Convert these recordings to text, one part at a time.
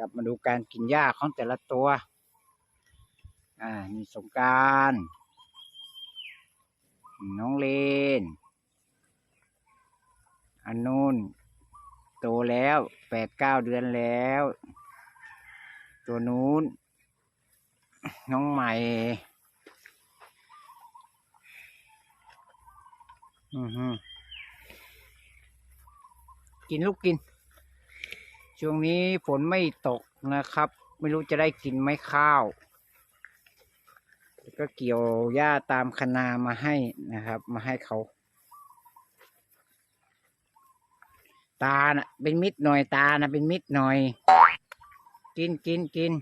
ครับมาดูการกินหญ้าของแต่ละตัว อ่านี่สงการน้องเลน อันนู้นโตแล้วแปดเก้าเดือนแล้ว ตัวนู้น น้องใหม่อือฮึกินลูกกิน ช่วงนี้ฝนไม่ตกนะครับ ไม่รู้จะได้กินไหมข้าว ก็เกี่ยวหญ้าตามคนามาให้นะครับ มาให้เขา ตาน่ะ เป็นมิตรหน่อยตาน่ะเป็นมิตรหน่อย กินกินกิน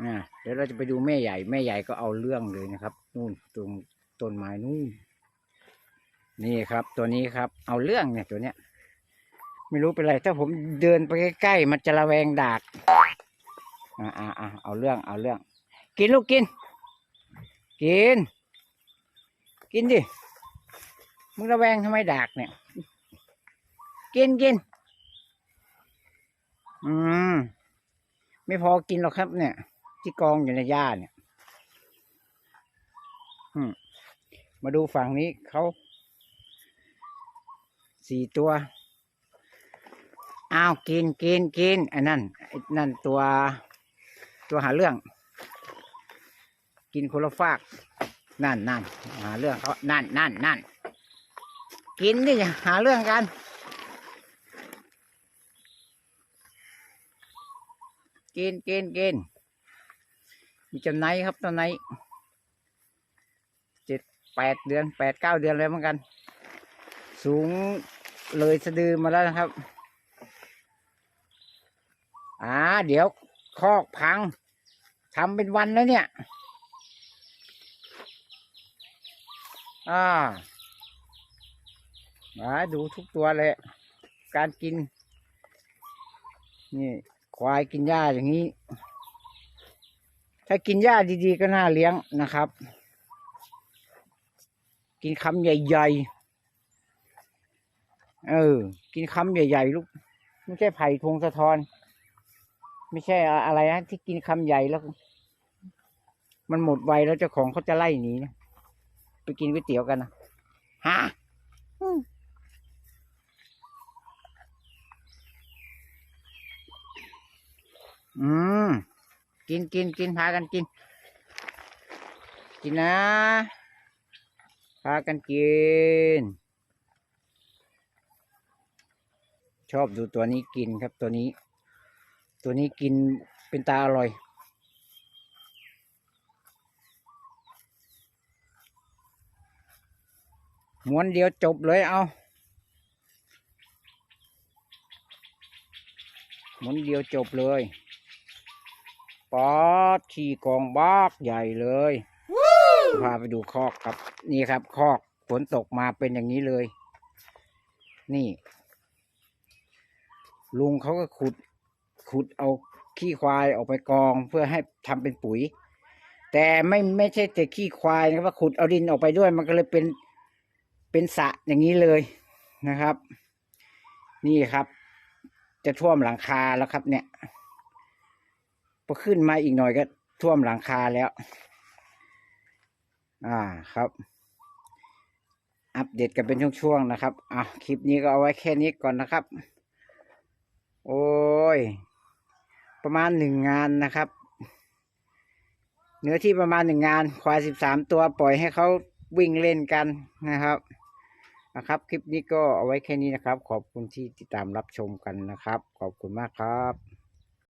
อ่าเดี๋ยวเราจะไปดูแม่ใหญ่ แม่ใหญ่ก็เอาเรื่องเลยนะครับ นู่นตรงต้นไม้นู่นนี่ครับ ตัวนี้ครับ เอาเรื่องเนี่ยตัวเนี้ย ไม่รู้เป็นไร ถ้าผมเดินไปใกล้ๆมันจะระแวงดากอ่าอ่าเอาเรื่องเอาเรื่อง กินลูกกิน กิน กินดิมึงระแวงทำไมดากเนี่ย กินกินอืมไม่พอกินหรอกครับ เนี่ย ที่กองอยู่ในหญ้าเนี่ยอืมมาดูฝั่งนี้เขาสี่ตัว อ้าวกินกินกินไอ้นั่นไอ้นั่นตัวตัวหาเรื่อง กินคนละฟาก นั่นนั่นหาเรื่องเขานั่นนั่นนั่นกินดิหาเรื่องกัน กินกินกินมีจำไนครับตัวไหนเจ็ดแปดเดือนแปดเก้าเดือนเลยเหมือนกัน สูงเลยสะดือมาแล้วนะครับ อ่าเดี๋ยวคอกพังทำเป็นวันแล้วเนี่ย อ่ามาดูทุกตัวเลย การกิน นี่ ควายกินหญ้าอย่างนี้ ถ้ากินหญ้าดีๆ ก็น่าเลี้ยงนะครับ กินคำใหญ่ๆ เออ กินคำใหญ่ๆ ลูก ไม่ใช่ไผ่ทงสะทอน ไม่ใช่อะไรนะที่กินคำใหญ่แล้ว มันหมดไวแล้วเจ้าของเขาจะไล่หนีนะไปกินก๋วยเตี๋ยวกันนะฮะอืมอืมกินกินกินพากันกิน กินนะพากันกิน ชอบดูตัวนี้กินครับตัวนี้ ตัวนี้กินเป็นตาอร่อย ม้วนเดียวจบเลยเอา ม้วนเดียวจบเลยป๊อดขี่กองบากใหญ่เลยพาไปดูคอกครับ นี่ครับคอกฝนตกมาเป็นอย่างนี้เลย นี่ ลุงเขาก็ขุด ขุดเอาขี้ควายออกไปกองเพื่อให้ทำเป็นปุ๋ย แต่ไม่ไม่ใช่แต่ขี้ควายนะครับว่าขุดเอาดินออกไปด้วย มันก็เลยเป็นเป็นสะอย่างนี้เลยนะครับ นี่ครับ จะท่วมหลังคาแล้วครับ เนี่ยพอขึ้นมาอีกหน่อยก็ท่วมหลังคาแล้ว อ่าครับ อัปเดตกันเป็นช่วงๆนะครับ อะ คลิปนี้ก็เอาไว้แค่นี้ก่อนนะครับ โอ้ย ประมาณหนึ่งงานนะครับ เนื้อที่ประมาณหนึ่งงาน ควายสิบสามตัวปล่อยให้เขาวิ่งเล่นกันนะครับนะครับ คลิปนี้ก็เอาไว้แค่นี้นะครับ ขอบคุณที่ติดตามรับชมกันนะครับ ขอบคุณมากครับ